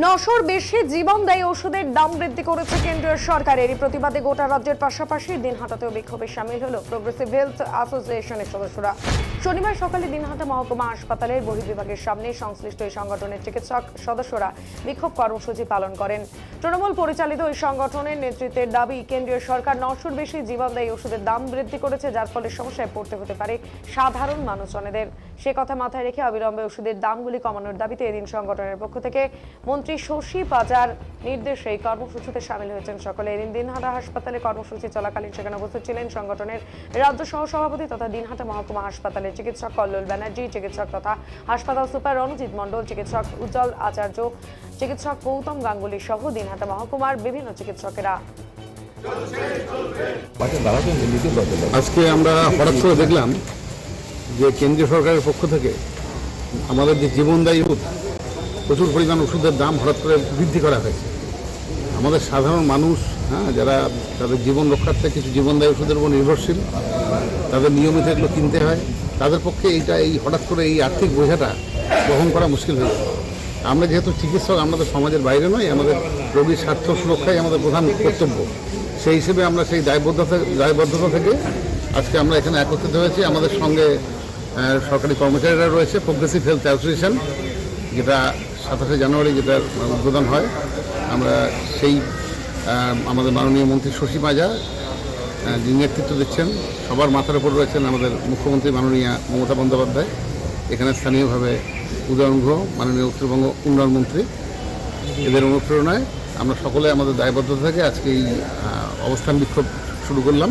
নশোর বেশি জীবনদায়ী ওষুধের দাম বৃদ্ধি করেছে কেন্দ্রীয় সরকার। এরই প্রতিবাদে গোটা রাজ্যের পাশাপাশি দিনহাটাতেও বিক্ষোভে সামিল হলো প্রোগ্রেসিভ হেলথ অ্যাসোসিয়েশনের সদস্যরা। শনিবার সকালে দিনহাটা মহকুমা হাসপাতালের বহির্বিভাগের সামনে সংশ্লিষ্ট এই সংগঠনের চিকিৎসক সদস্যরা বিক্ষোভ কর্মসূচি পালন করেন। তৃণমূল পরিচালিত এই সংগঠনের নেতৃত্বের দাবি, কেন্দ্রীয় সরকার নশোর বেশি জীবনদায়ী ওষুধের দাম বৃদ্ধি করেছে, যার ফলে সমস্যায় পড়তে হতে পারে সাধারণ মানুষজনেদের। সে কথা মাথায় রেখে অবিলম্বে ওষুধের দামগুলি কমানোর দাবিতে এদিন সংগঠনের পক্ষ থেকে মন্ত্রী শশী বাজার নির্দেশে এই কর্মসূচিতে সামিল হয়েছেন সকলে। এদিন দিনহাটা হাসপাতালে কর্মসূচি চলাকালীন সেখানে উপস্থিত ছিলেন সংগঠনের রাজ্য সহ সভাপতি তথা দিনহাটা মহকুমা হাসপাতালের চিকিৎসক কল্লোল ব্যানার্জি, চিকিৎসক তথা হাসপাতাল সুপার রণজিৎ মণ্ডল, চিকিৎসক উজ্জ্বল আচার্য, চিকিৎসক গৌতম গাঙ্গুলি সহ দিনহাটা মহকুমার বিভিন্ন চিকিৎসকেরা। আজকে আমরা হঠাৎ করে দেখলাম যে কেন্দ্রীয় সরকারের পক্ষ থেকে আমাদের যে জীবনদায়ী প্রচুর পরিমাণ ওষুধের দাম হঠাৎ করে বৃদ্ধি করা হয়েছে। আমাদের সাধারণ মানুষ হ্যাঁ যারা তাদের জীবন রক্ষার্থে কিছু জীবনদায়ী ওষুধের উপর নির্ভরশীল, তাদের নিয়মিত এগুলো কিনতে হয়। তাদের পক্ষে এইটা, এই হঠাৎ করে এই আর্থিক বোঝাটা বহন করা মুশকিল হয়ে আমরা যেহেতু চিকিৎসক আমাদের সমাজের বাইরে নয় আমাদের রোগীর স্বার্থ সুরক্ষাই আমাদের প্রধান কর্তব্য। সেই হিসেবে আমরা সেই দায়বদ্ধতা দায়বদ্ধতা থেকে আজকে আমরা এখানে একত্রিত হয়েছি। আমাদের সঙ্গে সরকারি কর্মচারীরা রয়েছে প্রোগ্রেসিভ হেলথ অ্যাসোসিয়েশন যেটা সাতাশে জানুয়ারি যেটা উদ্বোধন হয়, আমরা সেই আমাদের মাননীয় মন্ত্রী শশী মাজা যিনি নেতৃত্ব দিচ্ছেন, সবার মাথার উপর রয়েছেন আমাদের মুখ্যমন্ত্রী মাননীয়া মমতা বন্দ্যোপাধ্যায়, এখানে স্থানীয়ভাবে উদয়ন গুহ, মাননীয় উত্তরবঙ্গ উন্নয়ন মন্ত্রী, এদের অনুপ্রেরণায় আমরা সকলে আমাদের দায়বদ্ধতা থেকে আজকে এই অবস্থান বিক্ষোভ শুরু করলাম।